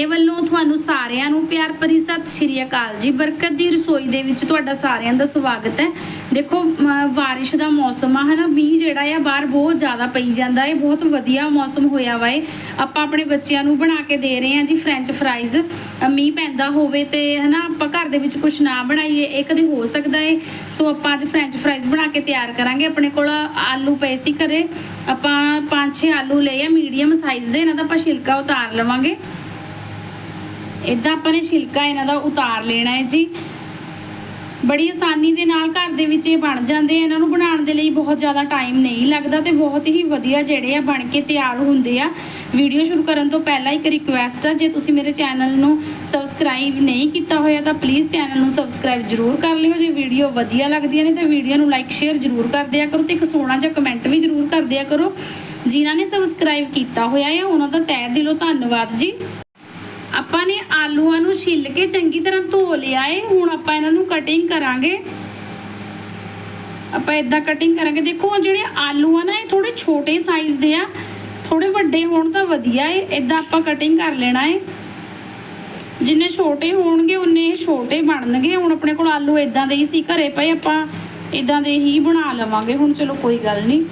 ਮੇਰੇ ਵੱਲੋਂ ਤੁਹਾਨੂੰ ਸਾਰਿਆਂ ਨੂੰ ਪਿਆਰ ਭਰੀ ਸਤਿ ਸ਼੍ਰੀ ਅਕਾਲ ਜੀ। ਬਰਕਤ ਦੀ ਰਸੋਈ ਦੇ ਵਿੱਚ ਤੁਹਾਡਾ ਸਾਰਿਆਂ ਦਾ ਸਵਾਗਤ ਹੈ। ਦੇਖੋ ਬਾਰਿਸ਼ ਦਾ ਮੌਸਮ ਆ, ਹਨਾ? ਮੀਂਹ ਜਿਹੜਾ ਆ, ਬਾਹਰ ਬਹੁਤ ਜ਼ਿਆਦਾ ਪਈ ਜਾਂਦਾ ਹੈ ਬਹੁਤ ਵਧੀਆ ਮੌਸਮ ਹੋਇਆ ਵਾ ਏ। ਆਪਾਂ ਆਪਣੇ ਬੱਚਿਆਂ ਨੂੰ ਬਣਾ ਕੇ ਦੇ ਰਹੇ ਹਾਂ ਜੀ ਫ੍ਰੈਂਚ ਫਰਾਈਜ਼। ਮੀਂਹ ਪੈਂਦਾ ਹੋਵੇ ਤੇ, ਹਨਾ? ਆਪਾਂ ਘਰ ਦੇ ਵਿੱਚ ਕੁਝ ਨਾ ਬਣਾਈਏ, ਇਹ ਕਦੇ ਹੋ ਸਕਦਾ ਹੈ ਸੋ, ਆਪਾਂ ਅੱਜ ਫ੍ਰੈਂਚ ਫਰਾਈਜ਼ ਬਣਾ ਕੇ ਤਿਆਰ ਕਰਾਂਗੇ। ਆਪਣੇ ਕੋਲ ਆਲੂ ਪਏ ਸੀ ਘਰੇ। ਆਪਾਂ 5-6 ਆਲੂ ਲਏ ਆ, ਮੀਡੀਅਮ ਸਾਈਜ਼ ਦੇ, ਇਹਨਾਂ ਦਾ ਆਪਾਂ ਛਿਲਕਾ ਉਤਾਰ ਲਵਾਂਗੇ। ਇਦਾਂ ਆਪਾਂ ਨੇ ਛਿਲਕਾ ਇਹਨਾਂ ਦਾ ਉਤਾਰ ਲੈਣਾ ਹੈ ਜੀ। ਬੜੀ ਆਸਾਨੀ ਦੇ ਨਾਲ ਘਰ ਦੇ ਵਿੱਚ ਇਹ ਬਣ ਜਾਂਦੇ ਆ। ਇਹਨਾਂ ਨੂੰ ਬਣਾਉਣ ਦੇ ਲਈ ਬਹੁਤ ਜ਼ਿਆਦਾ ਟਾਈਮ ਨਹੀਂ ਲੱਗਦਾ ਤੇ ਬਹੁਤ ਹੀ ਵਧੀਆ ਜਿਹੜੇ ਆ ਬਣ ਕੇ ਤਿਆਰ ਹੁੰਦੇ ਆ। ਵੀਡੀਓ ਸ਼ੁਰੂ ਕਰਨ ਤੋਂ ਪਹਿਲਾਂ ਇੱਕ ਰਿਕੁਐਸਟ ਆ, ਜੇ ਤੁਸੀਂ ਮੇਰੇ ਚੈਨਲ ਨੂੰ ਸਬਸਕ੍ਰਾਈਬ ਨਹੀਂ ਕੀਤਾ ਹੋਇਆ ਤਾਂ ਪਲੀਜ਼ ਚੈਨਲ ਨੂੰ ਸਬਸਕ੍ਰਾਈਬ ਜ਼ਰੂਰ ਕਰ ਲਿਓ। ਜੇ ਵੀਡੀਓ ਵਧੀਆ ਲੱਗਦੀਆਂ ਨੇ ਤਾਂ ਵੀਡੀਓ ਨੂੰ ਲਾਈਕ ਸ਼ੇਅਰ ਜ਼ਰੂਰ ਕਰ ਦਿਆ ਕਰੋ ਤੇ ਇੱਕ ਸੋਹਣਾ ਜਿਹਾ ਕਮੈਂਟ ਵੀ ਜ਼ਰੂਰ ਕਰ ਦਿਆ ਕਰੋ। ਜਿਨ੍ਹਾਂ ਨੇ ਸਬਸਕ੍ਰਾਈਬ ਕੀਤਾ ਹੋਇਆ ਹੈ ਉਹਨਾਂ ਦਾ ਤਹਿ ਦਿਲੋਂ ਧੰਨਵਾਦ ਜੀ। ਆਪਾਂ ਨੇ ਆਲੂਆਂ ਨੂੰ ਛਿੱਲ ਕੇ ਚੰਗੀ ਤਰ੍ਹਾਂ ਧੋ ਲਿਆ ਏ। ਹੁਣ ਆਪਾਂ ਇਹਨਾਂ ਨੂੰ ਕਟਿੰਗ ਕਰਾਂਗੇ। ਆਪਾਂ ਇਦਾਂ ਕਟਿੰਗ ਕਰਾਂਗੇ। ਦੇਖੋ ਜਿਹੜੇ ਆਲੂ ਆ ਨਾ, ਇਹ ਥੋੜੇ ਛੋਟੇ ਸਾਈਜ਼ ਦੇ ਆ। ਥੋੜੇ ਵੱਡੇ ਹੋਣ ਤਾਂ ਵਧੀਆ ਏ। ਇਦਾਂ ਆਪਾਂ ਕਟਿੰਗ ਕਰ ਲੈਣਾ ਏ। ਜਿੰਨੇ ਛੋਟੇ ਹੋਣਗੇ, ਉਨੇ ਇਹ ਛੋਟੇ ਬਣਨਗੇ। ਹੁਣ ਆਪਣੇ ਕੋਲ ਆਲੂ ਇਦਾਂ ਦੇ ਹੀ ਸੀ ਘਰੇ ਪਏ, ਆਪਾਂ ਇਦਾਂ ਦੇ ਹੀ ਬਣਾ ਲਵਾਂਗੇ। ਹੁਣ ਚਲੋ, ਕੋਈ ਗੱਲ ਨਹੀਂ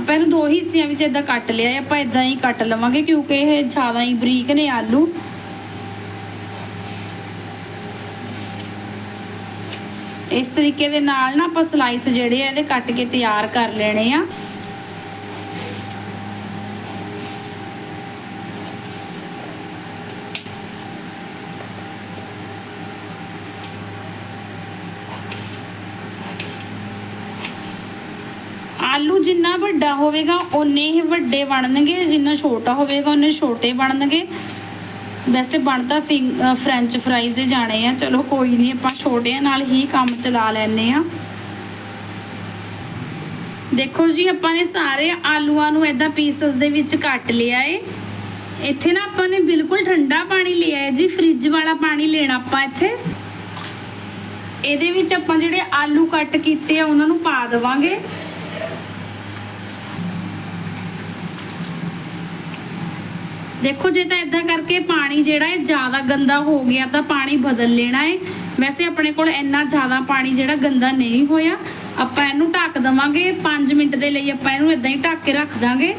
ਆਪਾਂ ਇਹਨੂੰ ਦੋ ਹਿੱਸਿਆਂ ਵਿੱਚ ਇਦਾਂ ਕੱਟ ਲਿਆ, ਆਪਾਂ ਇਦਾਂ ਹੀ ਕੱਟ ਲਵਾਂਗੇ ਕਿਉਂਕਿ ਇਹ ਜ਼ਿਆਦਾ ਹੀ ਬਰੀਕ ਨੇ ਆਲੂ। ਇਸ ਤਰੀਕੇ ਦੇ ਨਾਲ ਨਾ ਆਪਾਂ ਸਲਾਈਸ ਜਿਹੜੇ ਆ, ਇਹਦੇ ਕੱਟ ਕੇ ਤਿਆਰ ਕਰ ਲੈਣੇ ਆ। ਆਲੂ ਜਿੰਨਾ ਵੱਡਾ ਹੋਵੇਗਾ, ਓਨੇ ਹੀ ਵੱਡੇ ਬਣਨਗੇ, ਜਿੰਨਾ ਛੋਟਾ ਹੋਵੇਗਾ, ਓਨੇ ਛੋਟੇ ਬਣਨਗੇ। ਵੈਸੇ ਬਣਦਾ ਫ੍ਰੈਂਚ ਫਰਾਈਜ਼ ਦੇ ਜਾਣੇ ਆ। ਚਲੋ ਕੋਈ ਨਹੀਂ ਆਪਾਂ ਛੋਟਿਆਂ ਨਾਲ ਹੀ ਕੰਮ ਚਲਾ ਲੈਨੇ ਆ। ਦੇਖੋ ਜੀ, ਆਪਾਂ ਨੇ ਸਾਰੇ ਆਲੂਆਂ ਨੂੰ ਇਦਾਂ ਪੀਸਸ ਦੇ ਵਿੱਚ ਕੱਟ ਲਿਆ ਏ। ਇੱਥੇ ਨਾ ਆਪਾਂ ਨੇ ਬਿਲਕੁਲ ਠੰਡਾ ਪਾਣੀ ਲਿਆ ਹੈ ਜੀ, ਫ੍ਰਿਜ ਵਾਲਾ ਪਾਣੀ ਲੈਣਾ ਆਪਾਂ ਇੱਥੇ। ਇਹਦੇ ਵਿੱਚ ਆਪਾਂ ਜਿਹੜੇ ਆਲੂ ਕੱਟ ਕੀਤੇ ਆ, ਉਹਨਾਂ ਨੂੰ ਪਾ ਦੇਵਾਂਗੇ। ਦੇਖੋ, ਜੇ ਤਾਂ ਇਦਾਂ ਕਰਕੇ ਪਾਣੀ ਜਿਹੜਾ ਹੈ ਜ਼ਿਆਦਾ ਗੰਦਾ ਹੋ ਗਿਆ ਤਾਂ ਪਾਣੀ ਬਦਲ ਲੈਣਾ ਹੈ। ਵੈਸੇ ਆਪਣੇ ਕੋਲ ਇੰਨਾ ਜ਼ਿਆਦਾ ਪਾਣੀ ਜਿਹੜਾ ਗੰਦਾ ਨਹੀਂ ਹੋਇਆ। ਆਪਾਂ ਇਹਨੂੰ ਢੱਕ ਦਵਾਂਗੇ 5 ਮਿੰਟ ਦੇ ਲਈ ਆਪਾਂ ਇਹਨੂੰ ਇਦਾਂ ਹੀ ਢੱਕ ਕੇ ਰੱਖ ਦਾਂਗੇ।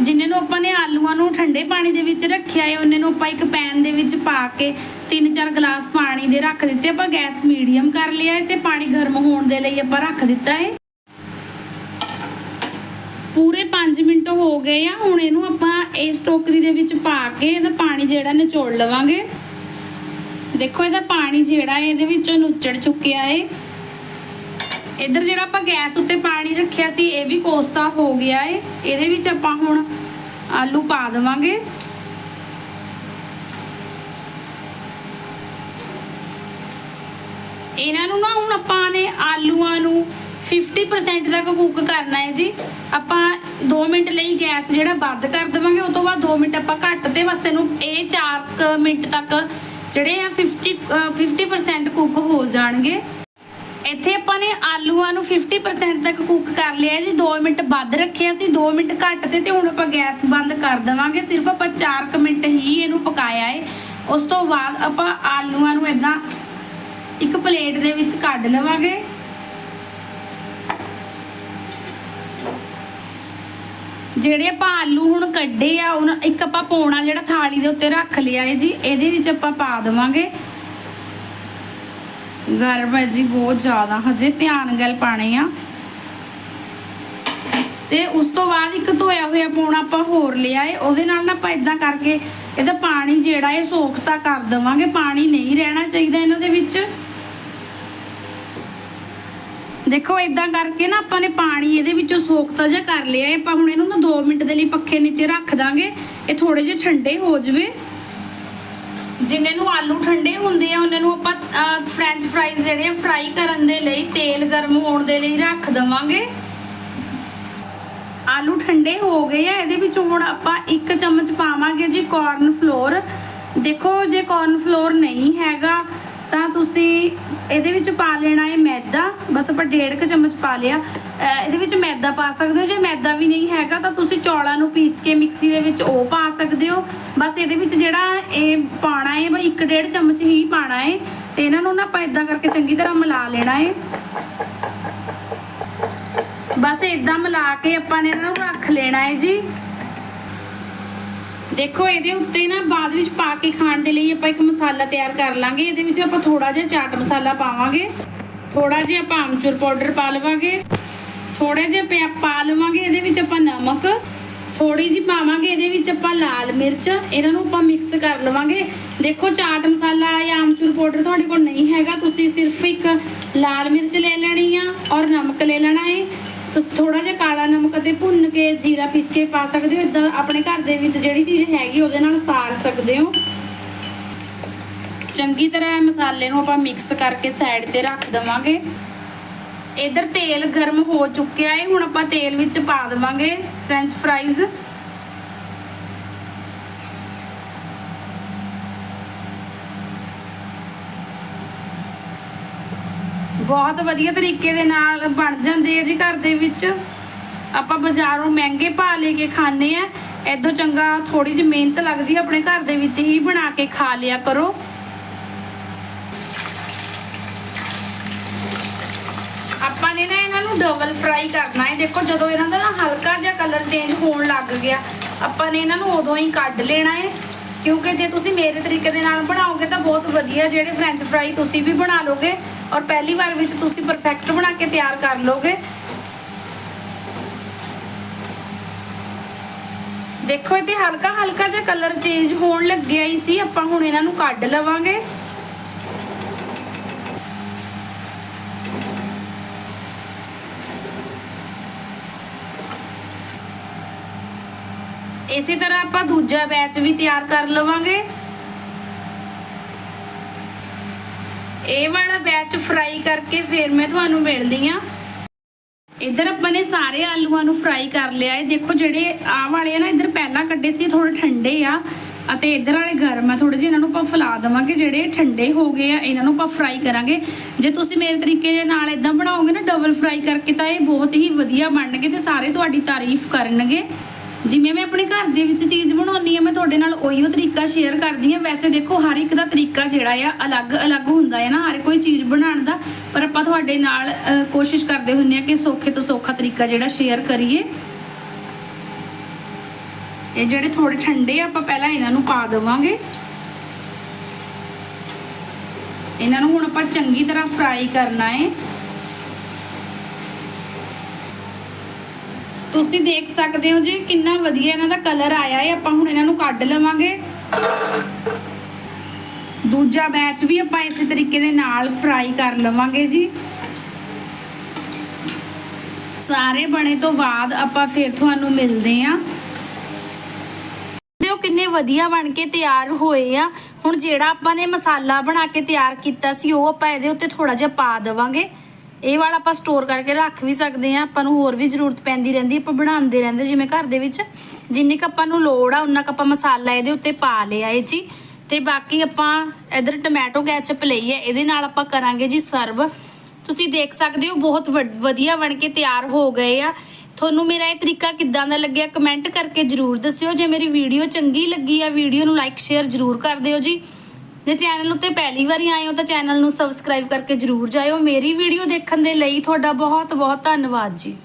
ਜਿੰਨੇ ਨੂੰ ਆਪਾਂ ਨੇ ਆਲੂਆਂ ਨੂੰ ਠੰਡੇ ਪਾਣੀ ਦੇ ਵਿੱਚ ਰੱਖਿਆ ਹੈ, ਉਹਨੇ ਨੂੰ ਆਪਾਂ ਇੱਕ ਪੈਨ ਦੇ ਵਿੱਚ ਪਾ ਕੇ 3-4 ਗਲਾਸ ਪਾਣੀ ਦੇ ਰੱਖ ਦਿੱਤੇ। ਆਪਾਂ ਗੈਸ ਮੀਡੀਅਮ ਕਰ ਲਿਆ ਤੇ ਪਾਣੀ ਗਰਮ ਹੋਣ ਦੇ ਲਈ ਆਪਾਂ ਰੱਖ ਦਿੱਤਾ ਹੈ। ਪੂਰੇ 5 ਮਿੰਟ ਹੋ ਗਏ ਆ, ਹੁਣ ਇਹਨੂੰ ਆਪਾਂ ਵਿੱਚ ਪਾ ਕੇ ਇਹਦਾ ਪਾਣੀ ਜਿਹੜਾ ਨਿਚੋੜ ਲਵਾਂਗੇ। ਦੇਖੋ ਇਹਦਾ ਪਾਣੀ ਜਿਹੜਾ ਹੈ, ਇਹਦੇ ਵਿੱਚੋਂ ਨੁੱਚੜ ਚੁੱਕਿਆ ਹੈ। ਇੱਧਰ ਜਿਹੜਾ ਆਪਾਂ ਗੈਸ ਉੱਤੇ ਪਾਣੀ ਰੱਖਿਆ ਸੀ, ਇਹ ਵੀ ਕੋਸਾ ਹੋ ਗਿਆ ਹੈ। ਇਹਦੇ ਵਿੱਚ ਆਪਾਂ ਹੁਣ ਆਲੂ ਪਾ ਦੇਵਾਂਗੇ। ਇਹਨਾਂ ਨੂੰ ਨਾ ਹੁਣ ਆਪਾਂ ਨੇ ਆਲੂਆਂ ਨੂੰ 50% ਤੱਕ ਕੁੱਕ ਕਰਨਾ ਹੈ ਜੀ। ਆਪਾਂ 2 ਮਿੰਟ ਲਈ ਗੈਸ ਜਿਹੜਾ ਬੰਦ ਕਰ ਦੇਵਾਂਗੇ ਉਸ ਤੋਂ ਬਾਅਦ 2 ਮਿੰਟ ਆਪਾਂ ਘੱਟ ਤੇ ਬਸ ਇਹਨੂੰ ਇਹ 4 ਮਿੰਟ ਤੱਕ ਜਿਹੜੇ ਆ 50 ਅ, 50% ਕੁੱਕ ਹੋ ਜਾਣਗੇ। ਇੱਥੇ ਆਪਾਂ ਨੇ ਆਲੂਆਂ ਨੂੰ 50% ਤੱਕ ਕੁੱਕ ਕਰ ਲਿਆ ਜੀ। 2 ਮਿੰਟ ਵੱਧ ਰੱਖਿਆ ਸੀ 2 ਮਿੰਟ ਘੱਟ ਤੇ ਤੇ ਹੁਣ ਆਪਾਂ ਗੈਸ ਬੰਦ ਕਰ ਦੇਵਾਂਗੇ। ਸਿਰਫ ਆਪਾਂ 4 ਮਿੰਟ ਹੀ ਇਹਨੂੰ ਪਕਾਇਆ ਹੈ ਉਸ ਤੋਂ ਬਾਅਦ ਆਪਾਂ ਆਲੂਆਂ ਨੂੰ ਇਦਾਂ ਇੱਕ ਪਲੇਟ ਦੇ ਵਿੱਚ ਕੱਢ ਲਵਾਂਗੇ। ਜਿਹੜੇ ਆਪਾਂ ਆਲੂ ਹੁਣ ਕੱਢੇ ਆ, ਉਹਨਾਂ ਇੱਕ ਆਪਾਂ ਪੌਣਾ ਜਿਹੜਾ ਥਾਲੀ ਦੇ ਉੱਤੇ ਰੱਖ ਲਿਆ ਹੈ ਜੀ, ਇਹਦੇ ਵਿੱਚ ਆਪਾਂ ਪਾ ਦੇਵਾਂਗੇ। ਗਰਮ ਹੈ ਜੀ, ਬਹੁਤ ਜ਼ਿਆਦਾ, ਹਜੇ ਧਿਆਨ ਗੱਲ ਪਾਣੇ ਆ। ਤੇ ਉਸ ਤੋਂ ਬਾਅਦ ਇੱਕ ਧੋਇਆ ਹੋਇਆ ਪੌਣਾ ਆਪਾਂ ਹੋਰ ਲਿਆ ਏ, ਉਹਦੇ ਨਾਲ ਨਾ ਆਪਾਂ ਇਦਾਂ ਕਰਕੇ ਇਹਦਾ ਪਾਣੀ ਜਿਹੜਾ ਇਹ ਸੋਖਤਾ ਕਰ ਦੇਵਾਂਗੇ। ਪਾਣੀ ਨਹੀਂ ਰਹਿਣਾ ਚਾਹੀਦਾ ਇਹਨਾਂ ਦੇ ਵਿੱਚ। ਦੇਖੋ ਇਦਾਂ ਕਰਕੇ ਨਾ ਆਪਾਂ ਨੇ ਪਾਣੀ ਇਹਦੇ ਵਿੱਚੋਂ ਸੋਖਤਾ ਜਿਹਾ ਕਰ ਲਿਆ ਹੈ। ਆਪਾਂ ਹੁਣ ਇਹਨੂੰ ਨਾ 2 ਮਿੰਟ ਦੇ ਲਈ ਪੱਖੇ ਨੀਚੇ ਰੱਖ ਦਾਂਗੇ। ਇਹ ਥੋੜੇ ਜਿਹੇ ਠੰਡੇ ਹੋ ਜਵੇ। ਜਿੰਨੇ ਨੂੰ ਆਲੂ ਠੰਡੇ ਹੁੰਦੇ ਆ, ਉਹਨਾਂ ਨੂੰ ਆਪਾਂ ਫ੍ਰੈਂਚ ਫਰਾਈਜ਼ ਜਿਹੜੇ ਆ ਫਰਾਈ ਕਰਨ ਦੇ ਲਈ, ਤੇਲ ਗਰਮ ਹੋਣ ਦੇ ਲਈ ਰੱਖ ਦਵਾਂਗੇ। ਆਲੂ ਠੰਡੇ ਹੋ ਗਏ ਆ, ਇਹਦੇ ਵਿੱਚ ਹੁਣ ਆਪਾਂ ਇੱਕ ਚਮਚ ਪਾਵਾਂਗੇ ਜੀ ਕਾਰਨ ਫਲੋਰ ਦੇਖੋ, ਜੇ ਕਾਰਨ ਫਲੋਰ ਨਹੀਂ ਹੈਗਾ ਤਾਂ ਤੁਸੀਂ ਇਹਦੇ ਵਿੱਚ ਪਾ ਲੈਣਾ ਹੈ ਮੈਦਾ। ਬਸ ਆਪਾਂ ਡੇਢ ਕੁ ਚਮਚ ਪਾ ਲਿਆ। ਇਹਦੇ ਵਿੱਚ ਮੈਦਾ ਪਾ ਸਕਦੇ ਹੋ। ਜੇ ਮੈਦਾ ਵੀ ਨਹੀਂ ਹੈਗਾ ਤਾਂ ਤੁਸੀਂ ਚੌਲਾਂ ਨੂੰ ਪੀਸ ਕੇ ਮਿਕਸੀ ਦੇ ਵਿੱਚ ਉਹ ਪਾ ਸਕਦੇ ਹੋ। ਬਸ ਇਹਦੇ ਵਿੱਚ ਜਿਹੜਾ ਇਹ ਪਾਣਾ ਹੈ, ਬਈ 1.5 ਚਮਚ ਹੀ ਪਾਣਾ ਹੈ। ਤੇ ਇਹਨਾਂ ਨੂੰ ਨਾ ਆਪਾਂ ਇਦਾਂ ਕਰਕੇ ਚੰਗੀ ਤਰ੍ਹਾਂ ਮਿਲਾ ਲੈਣਾ ਹੈ। ਬਸ ਇਦਾਂ ਮਿਲਾ ਕੇ ਆਪਾਂ ਨੇ ਇਹਨਾਂ ਨੂੰ ਰੱਖ ਲੈਣਾ ਹੈ ਜੀ। ਦੇਖੋ, ਇਹਦੇ ਉੱਤੇ ਨਾ ਬਾਅਦ ਵਿੱਚ ਪਾ ਕੇ ਖਾਣ ਦੇ ਲਈ ਆਪਾਂ ਇੱਕ ਮਸਾਲਾ ਤਿਆਰ ਕਰ ਲਾਂਗੇ। ਇਹਦੇ ਵਿੱਚ ਆਪਾਂ ਥੋੜਾ ਜਿਹਾ ਚਾਟ ਮਸਾਲਾ ਪਾਵਾਂਗੇ। ਥੋੜਾ ਜਿਹਾ ਆਪਾਂ ਆਮਚੂਰ ਪਾਊਡਰ ਪਾ ਲਵਾਂਗੇ। ਥੋੜੇ ਜਿਹਾ ਪਿਆ ਪਾ ਲਵਾਂਗੇ। ਇਹਦੇ ਵਿੱਚ ਆਪਾਂ ਨਮਕ ਥੋੜੀ ਜਿਹੀ ਪਾਵਾਂਗੇ। ਇਹਦੇ ਵਿੱਚ ਆਪਾਂ ਲਾਲ ਮਿਰਚ, ਇਹਨਾਂ ਨੂੰ ਆਪਾਂ ਮਿਕਸ ਕਰ ਲਵਾਂਗੇ। ਦੇਖੋ, ਚਾਟ ਮਸਾਲਾ ਜਾਂ ਆਮਚੂਰ ਪਾਊਡਰ ਤੁਹਾਡੇ ਕੋਲ ਨਹੀਂ ਹੈਗਾ। ਤੁਸੀਂ ਸਿਰਫ ਇੱਕ ਲਾਲ ਮਿਰਚ ਲੈ ਲੈਣੀ ਆ ਔਰ ਨਮਕ ਲੈ ਲੈਣਾ ਹੈ ਤੁਸੀਂ ਥੋੜਾ ਜਿਹਾ ਕਾਲਾ ਨਮਕ ਅਤੇ ਭੁੰਨ ਕੇ ਜੀਰਾ ਪੀਸ ਕੇ ਪਾ ਸਕਦੇ ਹੋ। ਇਦਾਂ ਆਪਣੇ ਘਰ ਦੇ ਵਿੱਚ ਜਿਹੜੀ ਚੀਜ਼ ਹੈਗੀ, ਉਹਦੇ ਨਾਲ ਸਾਰ ਸਕਦੇ ਹੋ। ਚੰਗੀ ਤਰ੍ਹਾਂ ਮਸਾਲੇ ਨੂੰ ਆਪਾਂ ਮਿਕਸ ਕਰਕੇ ਸਾਈਡ ਤੇ ਰੱਖ ਦਵਾਂਗੇ। ਇਧਰ ਤੇਲ ਗਰਮ ਹੋ ਚੁੱਕਿਆ ਹੈ ਹੁਣ ਆਪਾਂ ਤੇਲ ਵਿੱਚ ਪਾ ਦੇਵਾਂਗੇ ਫ੍ਰੈਂਚ ਫਰਾਈਜ਼ ਬਹੁਤ ਵਧੀਆ ਤਰੀਕੇ ਦੇ ਨਾਲ ਬਣ ਜਾਂਦੇ ਆ ਜੀ ਘਰ ਦੇ ਵਿੱਚ। ਆਪਾਂ ਬਾਜ਼ਾਰੋਂ ਮਹਿੰਗੇ ਭਾਅ ਲੈ ਕੇ ਖਾਂਦੇ ਆ। ਐਦੋਂ ਚੰਗਾ ਥੋੜੀ ਜਿਹੀ ਮਿਹਨਤ ਲੱਗਦੀ ਆਪਣੇ ਘਰ ਦੇ ਵਿੱਚ ਹੀ ਬਣਾ ਕੇ ਖਾ ਲਿਆ ਕਰੋ। ਆਪਾਂ ਨੇ ਨਾ ਇਹਨਾਂ ਨੂੰ ਡਬਲ ਫਰਾਈ ਕਰਨਾ ਹੈ। ਦੇਖੋ, ਜਦੋਂ ਇਹਨਾਂ ਦਾ ਨਾ ਹਲਕਾ ਜਿਹਾ ਕਲਰ ਚੇਂਜ ਹੋਣ ਲੱਗ ਗਿਆ, ਆਪਾਂ ਨੇ ਇਹਨਾਂ ਨੂੰ ਉਦੋਂ ਹੀ ਕੱਢ ਲੈਣਾ ਹੈ। ਕਿਉਂਕਿ ਜੇ ਤੁਸੀਂ ਮੇਰੇ ਤਰੀਕੇ ਦੇ ਨਾਲ ਬਣਾਓਗੇ ਤਾਂ ਬਹੁਤ ਵਧੀਆ, ਜਿਹੜੇ ਫ੍ਰੈਂਚ ਫਰਾਈ ਤੁਸੀਂ ਵੀ ਬਣਾ ਲੋਗੇ। ਔਰ ਪਹਿਲੀ ਵਾਰ ਵਿੱਚ ਤੁਸੀਂ ਪਰਫੈਕਟ ਬਣਾ ਕੇ ਤਿਆਰ ਕਰ ਲੋਗੇ। ਦੇਖੋ ਇਹਦੇ ਹਲਕਾ ਹਲਕਾ ਜਿਹਾ ਕਲਰ ਚੇਂਜ ਹੋਣ ਲੱਗਿਆ ਹੀ ਸੀ। ਆਪਾਂ ਹੁਣ ਇਹਨਾਂ ਨੂੰ ਕੱਢ ਲਵਾਂਗੇ। ਇਸੇ ਤਰ੍ਹਾਂ ਆਪਾਂ ਦੂਜਾ ਬੈਚ ਵੀ ਤਿਆਰ ਕਰ ਲਵਾਂਗੇ। ਇਹ ਵਾਲਾ ਬੈਚ ਫਰਾਈ ਕਰਕੇ ਫਿਰ ਮੈਂ ਤੁਹਾਨੂੰ ਮਿਲਦੀ ਆ ਇੱਧਰ ਆਪਾਂ ਨੇ ਸਾਰੇ ਆਲੂਆਂ ਨੂੰ ਫਰਾਈ ਕਰ ਲਿਆ ਹੈ। ਦੇਖੋ ਜਿਹੜੇ ਆਹ ਵਾਲੇ ਆ ਨਾ, ਇੱਧਰ ਪਹਿਲਾਂ ਕੱਢੇ ਸੀ ਥੋੜੇ ਠੰਡੇ ਆ। ਅਤੇ ਇੱਧਰ ਵਾਲੇ ਗਰਮ ਆ ਥੋੜੇ ਜਿਹੇ ਇਹਨਾਂ ਨੂੰ ਆਪਾਂ ਫਲਾ ਦੇਵਾਂਗੇ। ਜਿਹੜੇ ਠੰਡੇ ਹੋ ਗਏ ਆ, ਇਹਨਾਂ ਨੂੰ ਆਪਾਂ ਫਰਾਈ ਕਰਾਂਗੇ। ਜੇ ਤੁਸੀਂ ਮੇਰੇ ਤਰੀਕੇ ਦੇ ਨਾਲ ਇਦਾਂ ਬਣਾਓਗੇ ਨਾ ਡਬਲ ਫਰਾਈ ਕਰਕੇ ਤਾਂ ਇਹ ਬਹੁਤ ਹੀ ਵਧੀਆ ਬਣਨਗੇ ਤੇ ਸਾਰੇ ਤੁਹਾਡੀ ਤਾਰੀਫ ਕਰਨਗੇ। ਜਿਵੇਂ ਮੈਂ ਆਪਣੇ ਘਰ ਦੇ ਵਿੱਚ ਚੀਜ਼ ਬਣਾਉਣੀ ਆ ਮੈਂ ਤੁਹਾਡੇ ਨਾਲ ਉਹੀਓ ਤਰੀਕਾ ਸ਼ੇਅਰ ਕਰਦੀ ਆ ਵੈਸੇ ਦੇਖੋ, ਹਰ ਇੱਕ ਦਾ ਤਰੀਕਾ ਜਿਹੜਾ ਆ ਅਲੱਗ-ਅਲੱਗ ਹੁੰਦਾ ਹੈ ਨਾ, ਹਰ ਕੋਈ ਚੀਜ਼ ਬਣਾਉਣ ਦਾ। ਪਰ ਆਪਾਂ ਤੁਹਾਡੇ ਨਾਲ ਕੋਸ਼ਿਸ਼ ਕਰਦੇ ਹੁੰਨੇ ਆ ਕਿ ਸੌਖੇ ਤੋਂ ਸੌਖਾ ਤਰੀਕਾ ਜਿਹੜਾ ਸ਼ੇਅਰ ਕਰੀਏ। ਇਹ ਜਿਹੜੇ ਥੋੜੇ ਠੰਡੇ ਆ, ਆਪਾਂ ਪਹਿਲਾਂ ਇਹਨਾਂ ਨੂੰ ਪਾ ਦੇਵਾਂਗੇ। ਇਹਨਾਂ ਨੂੰ ਹੁਣ ਆਪਾਂ ਚੰਗੀ ਤਰ੍ਹਾਂ ਫਰਾਈ ਕਰਨਾ ਹੈ। ਤੁਸੀਂ ਦੇਖ ਸਕਦੇ ਹੋ ਜੀ, ਕਿੰਨਾ ਵਧੀਆ ਇਹਨਾਂ ਦਾ ਕਲਰ ਆਇਆ ਹੈ। ਆਪਾਂ ਹੁਣ ਇਹਨਾਂ ਨੂੰ ਕੱਢ ਲਵਾਂਗੇ। ਦੂਜਾ ਬੈਚ ਵੀ ਆਪਾਂ ਇਸੇ ਤਰੀਕੇ ਦੇ ਨਾਲ ਫਰਾਈ ਕਰ ਲਵਾਂਗੇ ਜੀ। ਸਾਰੇ ਬਣੇ ਤੋਂ ਬਾਅਦ ਆਪਾਂ ਫਿਰ ਤੁਹਾਨੂੰ ਮਿਲਦੇ ਆਂ ਦੇਖੋ ਕਿੰਨੇ ਵਧੀਆ ਬਣ ਕੇ ਤਿਆਰ ਹੋਏ ਆ। ਹੁਣ ਜਿਹੜਾ ਆਪਾਂ ਨੇ ਮਸਾਲਾ ਬਣਾ ਕੇ ਤਿਆਰ ਕੀਤਾ ਸੀ, ਉਹ ਆਪਾਂ ਇਹਦੇ ਉੱਤੇ ਥੋੜਾ ਜਿਹਾ ਪਾ ਦੇਵਾਂਗੇ। ਇਹ ਵਾਲਾ ਆਪਾਂ ਸਟੋਰ ਕਰਕੇ ਰੱਖ ਵੀ ਸਕਦੇ ਆ ਆਪਾਂ ਨੂੰ ਹੋਰ ਵੀ ਜ਼ਰੂਰਤ ਪੈਂਦੀ ਰਹਿੰਦੀ, ਆਪਾਂ ਬਣਾਉਂਦੇ ਰਹਿੰਦੇ, ਜਿਵੇਂ ਘਰ ਦੇ ਵਿੱਚ ਜਿੰਨੀ ਕੁ ਆਪਾਂ ਨੂੰ ਲੋੜ ਆ, ਉਨਾ ਕੁ ਆਪਾਂ ਮਸਾਲਾ ਇਹਦੇ ਉੱਤੇ ਪਾ ਲਿਆ ਏ ਜੀ ਤੇ ਬਾਕੀ ਆਪਾਂ ਇਧਰ ਟੋਮੈਟੋ ਕੈਚਅਪ ਲਈ ਹੈ, ਇਹਦੇ ਨਾਲ ਆਪਾਂ ਕਰਾਂਗੇ ਜੀ ਸਰਵ ਤੁਸੀਂ ਦੇਖ ਸਕਦੇ ਹੋ, ਬਹੁਤ ਵਧੀਆ ਬਣ ਕੇ ਤਿਆਰ ਹੋ ਗਏ ਆ। ਤੁਹਾਨੂੰ ਮੇਰਾ ਇਹ ਤਰੀਕਾ ਕਿੱਦਾਂ ਦਾ ਲੱਗਿਆ ਕਮੈਂਟ ਕਰਕੇ ਜਰੂਰ ਦੱਸਿਓ। ਜੇ ਮੇਰੀ ਵੀਡੀਓ ਚੰਗੀ ਲੱਗੀ ਆ ਵੀਡੀਓ ਨੂੰ ਲਾਈਕ ਸ਼ੇਅਰ ਜਰੂਰ ਕਰ ਦਿਓ ਜੀ। ਜੇ ਚੈਨਲ ਉੱਤੇ ਪਹਿਲੀ ਵਾਰੀ ਆਏ ਹੋ ਤਾਂ ਚੈਨਲ ਨੂੰ ਸਬਸਕ੍ਰਾਈਬ ਕਰਕੇ ਜਰੂਰ ਜਾਇਓ। ਮੇਰੀ ਵੀਡੀਓ ਦੇਖਣ ਦੇ ਲਈ ਤੁਹਾਡਾ ਬਹੁਤ ਬਹੁਤ ਧੰਨਵਾਦ ਜੀ।